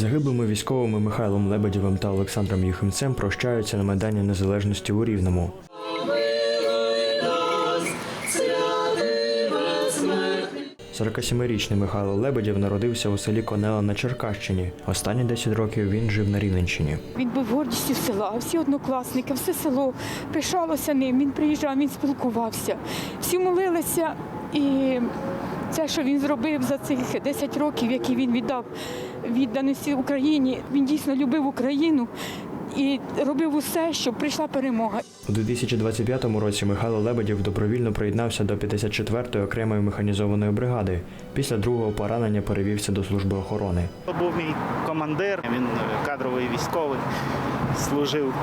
загиблими військовими Михайлом Лебедєвим та Олександром Юхимцем прощаються на Майдані Незалежності у Рівному. 47-річний Михайло Лебедєв народився у селі Конела на Черкащині. Останні 10 років він жив на Рівненщині. Він був гордістю села, всі однокласники, все село пишалося ним. Він приїжджав, він спілкувався. Всі молилися, і це, що він зробив за цих 10 років, які він віддав відданості Україні, він дійсно любив Україну і робив усе, щоб прийшла перемога. У 2025 році Михайло Лебедєв добровільно приєднався до 54-ї окремої механізованої бригади. Після другого поранення перевівся до служби охорони. Був мій командир, він кадровий військовий, служив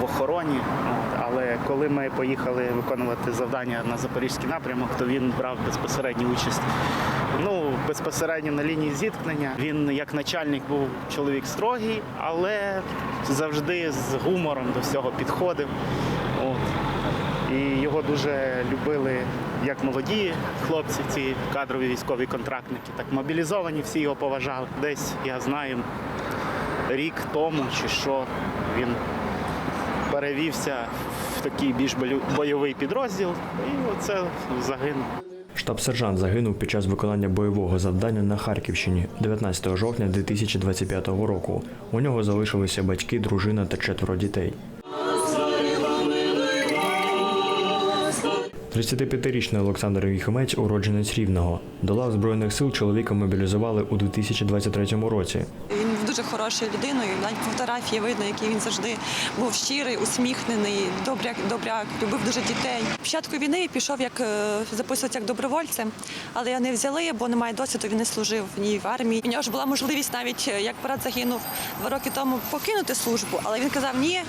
в охороні. Але коли ми поїхали виконувати завдання на запорізький напрямок, то він брав безпосередню участь. Ну, безпосередньо на лінії зіткнення. Він як начальник був чоловік строгий, але завжди з гумором до всього підходив. От. І його дуже любили як молоді хлопці, ці кадрові військові контрактники, так мобілізовані, всі його поважали. Десь я знаю, рік тому чи що він перевівся в такий більш бойовий підрозділ, і оце загинув. Штаб-сержант загинув під час виконання бойового завдання на Харківщині 19 жовтня 2025 року. У нього залишилися батьки, дружина та четверо дітей. 35-річний Олександр Віхомець, уродженець Рівного. До лав Збройних сил чоловіка мобілізували у 2023 році. Дуже хорошою людиною. Навіть фотографії видно, який він завжди був щирий, усміхнений, добряк, добряк, любив дуже дітей. Спочатку війни пішов як е, записуватися як добровольцем, але його не взяли, бо немає досвіду. Він не служив ні в армії. У нього ж була можливість навіть е, як брат загинув два роки тому покинути службу, але він казав ні.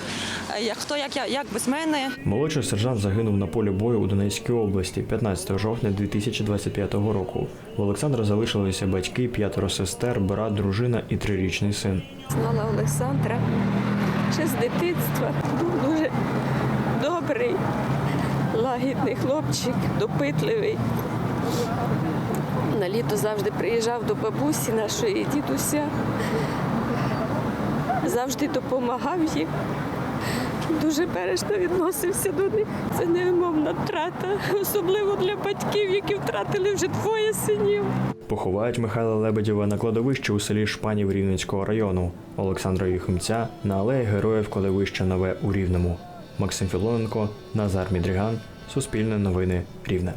е, хто як я як без мене. Молодший сержант загинув на полі бою у Донецькій області 15 жовтня 2025 року. У Олександра залишилися батьки, п'ятеро сестер, брат, дружина і трирічний син. Знала Олександра ще з дитинства. Був дуже добрий, лагідний хлопчик, допитливий. На літо завжди приїжджав до бабусі нашої дідуся. Завжди допомагав їм. Дуже бережно відносився до них. Це невимовна втрата, особливо для батьків, які втратили вже двоє синів. Поховають Михайла Лебедєва на кладовищі у селі Шпанів Рівненського району, Олександра Юхимця на алеї Героїв кладовища Нове у Рівному. Максим Філоненко, Назар Мідріган, Суспільне новини Рівне.